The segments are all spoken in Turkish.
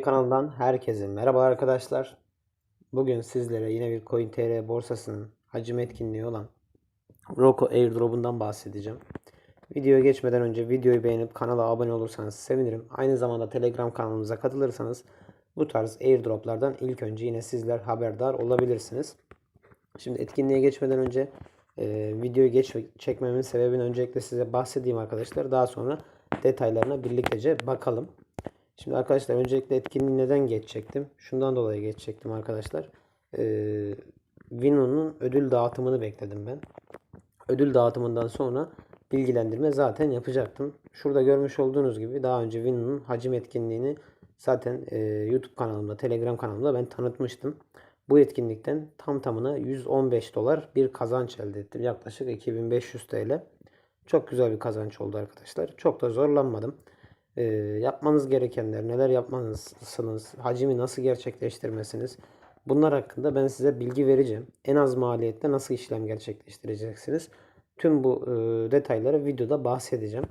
kanalından herkese merhaba arkadaşlar. Bugün sizlere yine bir CoinTR borsasının hacim etkinliği olan Roko Airdrop'undan bahsedeceğim. Videoya geçmeden önce videoyu beğenip kanala abone olursanız sevinirim. Aynı zamanda Telegram kanalımıza katılırsanız bu tarz airdroplardan ilk önce yine sizler haberdar olabilirsiniz. Şimdi etkinliğe geçmeden önce e, videoyu geç çekmemin sebebini öncelikle size bahsedeyim arkadaşlar. Daha sonra detaylarına birliktece bakalım. Şimdi arkadaşlar öncelikle etkinliği neden geçecektim? Şundan dolayı geçecektim arkadaşlar. Ee, ödül dağıtımını bekledim ben. Ödül dağıtımından sonra bilgilendirme zaten yapacaktım. Şurada görmüş olduğunuz gibi daha önce Vino'nun hacim etkinliğini zaten e, YouTube kanalımda, Telegram kanalımda ben tanıtmıştım. Bu etkinlikten tam tamına 115 dolar bir kazanç elde ettim. Yaklaşık 2500 TL. Çok güzel bir kazanç oldu arkadaşlar. Çok da zorlanmadım e, yapmanız gerekenler, neler yapmalısınız, hacimi nasıl gerçekleştirmesiniz. Bunlar hakkında ben size bilgi vereceğim. En az maliyette nasıl işlem gerçekleştireceksiniz. Tüm bu e, detayları videoda bahsedeceğim.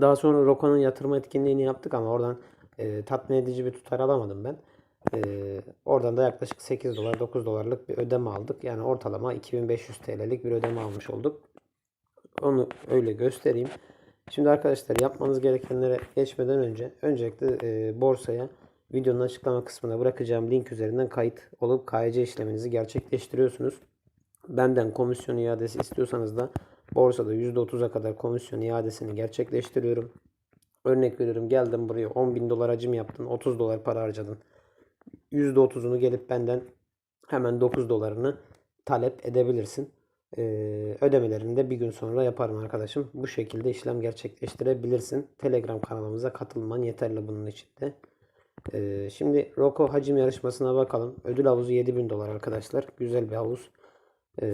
Daha sonra Roko'nun yatırma etkinliğini yaptık ama oradan e, tatmin edici bir tutar alamadım ben. E, oradan da yaklaşık 8 dolar 9 dolarlık bir ödeme aldık. Yani ortalama 2500 TL'lik bir ödeme almış olduk. Onu öyle göstereyim. Şimdi arkadaşlar yapmanız gerekenlere geçmeden önce öncelikle e, borsaya videonun açıklama kısmına bırakacağım link üzerinden kayıt olup KYC işleminizi gerçekleştiriyorsunuz. Benden komisyon iadesi istiyorsanız da borsada %30'a kadar komisyon iadesini gerçekleştiriyorum. Örnek veriyorum geldim buraya 10 bin dolar hacim yaptın 30 dolar para harcadın. %30'unu gelip benden hemen 9 dolarını talep edebilirsin e, ödemelerini de bir gün sonra yaparım arkadaşım. Bu şekilde işlem gerçekleştirebilirsin. Telegram kanalımıza katılman yeterli bunun için de. E, şimdi Roko hacim yarışmasına bakalım. Ödül havuzu 7000 dolar arkadaşlar. Güzel bir havuz. E,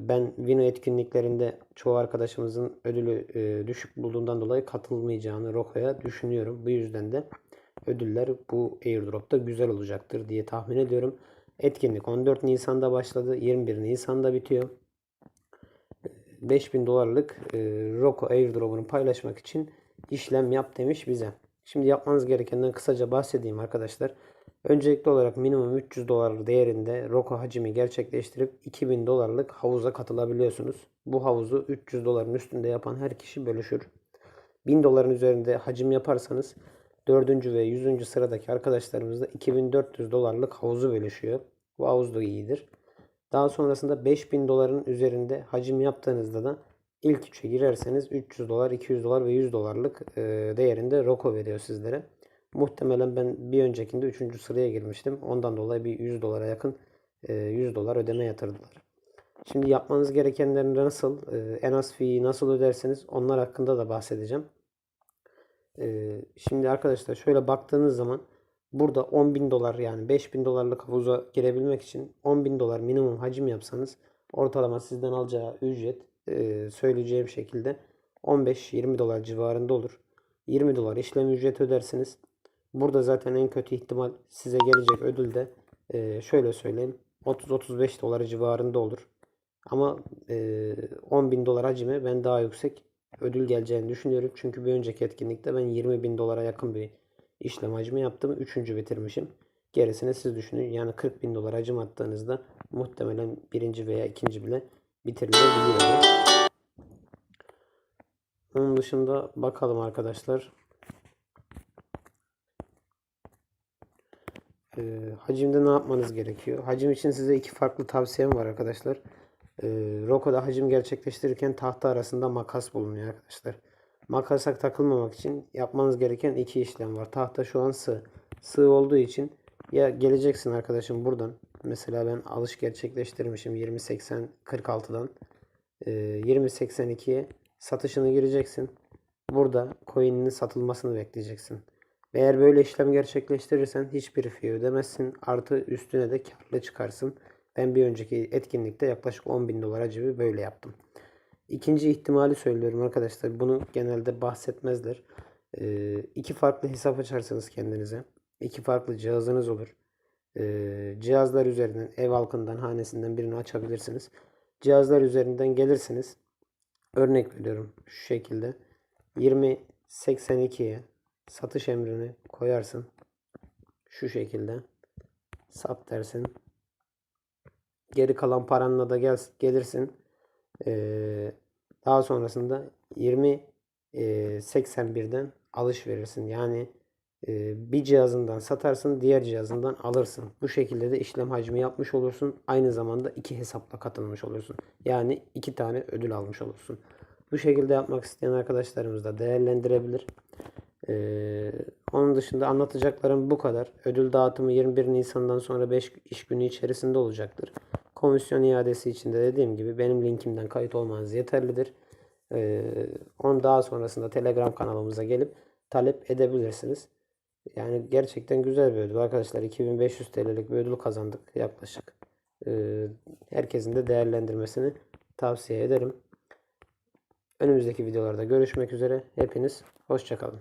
ben Vino etkinliklerinde çoğu arkadaşımızın ödülü e, düşük bulduğundan dolayı katılmayacağını Roko'ya düşünüyorum. Bu yüzden de ödüller bu airdropta güzel olacaktır diye tahmin ediyorum. Etkinlik 14 Nisan'da başladı. 21 Nisan'da bitiyor. 5000 dolarlık e, Roko airdrop'unu paylaşmak için işlem yap demiş bize. Şimdi yapmanız gerekenden kısaca bahsedeyim arkadaşlar. Öncelikli olarak minimum 300 dolar değerinde Roko hacimi gerçekleştirip 2000 dolarlık havuza katılabiliyorsunuz. Bu havuzu 300 doların üstünde yapan her kişi bölüşür. 1000 doların üzerinde hacim yaparsanız 4. ve 100. sıradaki arkadaşlarımız da 2400 dolarlık havuzu bölüşüyor. Bu havuz da iyidir. Daha sonrasında 5000 doların üzerinde hacim yaptığınızda da ilk üçe girerseniz 300 dolar, 200 dolar ve 100 dolarlık e, değerinde Roko veriyor sizlere. Muhtemelen ben bir öncekinde 3. sıraya girmiştim. Ondan dolayı bir 100 dolara yakın 100 e, dolar ödeme yatırdılar. Şimdi yapmanız gerekenlerin nasıl, e, en az fiyi nasıl ödersiniz onlar hakkında da bahsedeceğim. Şimdi arkadaşlar şöyle baktığınız zaman Burada 10 bin dolar yani 5 bin dolarlık havuza girebilmek için 10 bin dolar minimum hacim yapsanız ortalama sizden alacağı ücret e, söyleyeceğim şekilde 15-20 dolar civarında olur. 20 dolar işlem ücret ödersiniz. Burada zaten en kötü ihtimal size gelecek ödül de e, şöyle söyleyeyim 30-35 dolar civarında olur. Ama e, 10 bin dolar hacime ben daha yüksek ödül geleceğini düşünüyorum. Çünkü bir önceki etkinlikte ben 20 bin dolara yakın bir işlem hacmi yaptım. Üçüncü bitirmişim. Gerisini siz düşünün. Yani 40 bin dolar hacim attığınızda muhtemelen birinci veya ikinci bile bitirilebiliyor. Onun dışında bakalım arkadaşlar. Ee, hacimde ne yapmanız gerekiyor? Hacim için size iki farklı tavsiyem var arkadaşlar. Ee, Roko'da hacim gerçekleştirirken tahta arasında makas bulunuyor arkadaşlar. Makasa takılmamak için yapmanız gereken iki işlem var. Tahta şu an sığ. Sığ olduğu için ya geleceksin arkadaşım buradan. Mesela ben alış gerçekleştirmişim 20.80 46'dan. Ee, 20.82'ye satışını gireceksin. Burada coin'inin satılmasını bekleyeceksin. Eğer böyle işlem gerçekleştirirsen hiçbir fee ödemezsin. Artı üstüne de karlı çıkarsın. Ben bir önceki etkinlikte yaklaşık 10 bin dolara gibi böyle yaptım. İkinci ihtimali söylüyorum arkadaşlar. Bunu genelde bahsetmezler. Ee, iki farklı hesap açarsanız kendinize. iki farklı cihazınız olur. Ee, cihazlar üzerinden ev halkından hanesinden birini açabilirsiniz. Cihazlar üzerinden gelirsiniz. Örnek veriyorum şu şekilde. 2082'ye satış emrini koyarsın. Şu şekilde sat dersin. Geri kalan paranla da gel, gelirsin. Daha sonrasında 20 e, 81'den alış verirsin. Yani bir cihazından satarsın, diğer cihazından alırsın. Bu şekilde de işlem hacmi yapmış olursun. Aynı zamanda iki hesapla katılmış olursun. Yani iki tane ödül almış olursun. Bu şekilde yapmak isteyen arkadaşlarımız da değerlendirebilir. Ee, onun dışında anlatacaklarım bu kadar. Ödül dağıtımı 21 Nisan'dan sonra 5 iş günü içerisinde olacaktır. Komisyon iadesi için de dediğim gibi benim linkimden kayıt olmanız yeterlidir. Ee, on daha sonrasında Telegram kanalımıza gelip talep edebilirsiniz. Yani gerçekten güzel bir ödül arkadaşlar. 2500 TL'lik bir ödül kazandık yaklaşık. Ee, herkesin de değerlendirmesini tavsiye ederim. Önümüzdeki videolarda görüşmek üzere. Hepiniz hoşçakalın.